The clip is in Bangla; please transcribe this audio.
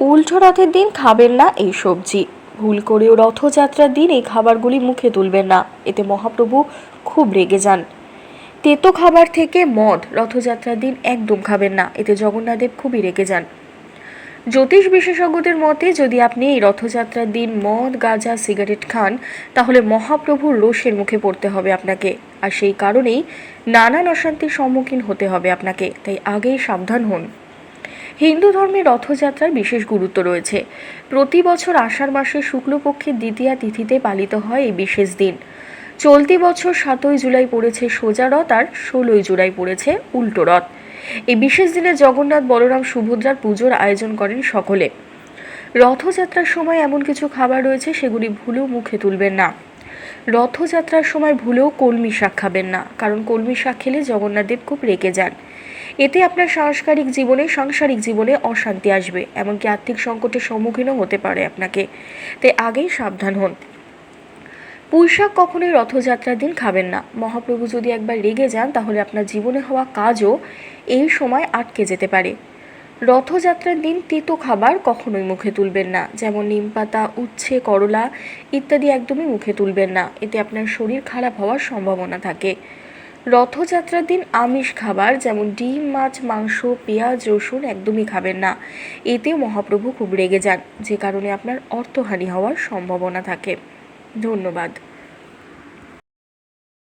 উল্টো রথের দিন খাবেন না এই সবজি। ভুল করেও রথযাত্রার দিন এই খাবারগুলি মুখে তুলবেন না। এতে মহাপ্রভু খুব রেগে যান। তেতো খাবার থেকে মদ রথযাত্রার দিন একদম খাবেন না। এতে জগন্নাথদেব খুবই রেগে যান। জ্যোতিষ বিশেষজ্ঞদের মতে, যদি আপনি এই রথযাত্রার দিন মদ, গাঁজা, সিগারেট খান, তাহলে মহাপ্রভুর রোষের মুখে পড়তে হবে আপনাকে। আর সেই কারণেই নানান অশান্তির সম্মুখীন হতে হবে আপনাকে। তাই আগেই সাবধান হন। হিন্দু ধর্মে রথযাত্রার বিশেষ গুরুত্ব রয়েছে। প্রতি বছর আষাঢ় মাসে শুক্লপক্ষের দ্বিতীয়া তিথিতে পালিত হয় এই বিশেষ দিন। চলতি বছর সাতই জুলাই পড়েছে সোজা রথ আর ষোলোই জুলাই পড়েছে উল্টো রথ। এই বিশেষ দিনে জগন্নাথ, বলরাম, সুভদ্রার পুজোর আয়োজন করেন সকলে। রথযাত্রার সময় এমন কিছু খাবার রয়েছে সেগুলি ভুলেও মুখে তুলবেন না। রথযাত্রার সময় ভুলেও কলমি শাক খাবেন না, কারণ কলমি শাক খেলে জগন্নাথদেব খুব রেগে যান। এতে আপনার সাংস্কারিক জীবনে, সাংসারিক জীবনে অশান্তি আসবে, এমনকি আর্থিক সংকটের সম্মুখীনও হতে পারে আপনাকে। তাই আগেই সাবধান হন। পুঁইশাক কখনোই রথযাত্রার দিন খাবেন না। মহাপ্রভু যদি একবার রেগে যান, তাহলে আপনার জীবনে হওয়া কাজও এই সময় আটকে যেতে পারে। রথযাত্রার দিন তিতো খাবার কখনোই মুখে তুলবেন না, যেমন নিমপাতা উচ্ছে, করলা ইত্যাদি একদমই মুখে তুলবেন না, এতে আপনার শরীর খারাপ হওয়ার সম্ভাবনা থাকে। রথযাত্রার দিন আমিষ খাবার, যেমন ডিম, মাছ, মাংস, পেঁয়াজ, রসুন একদমই খাবেন না, এতেও মহাপ্রভু খুব রেগে যান, যে কারণে আপনার অর্থহানি হওয়ার সম্ভাবনা থাকে। ধন্যবাদ।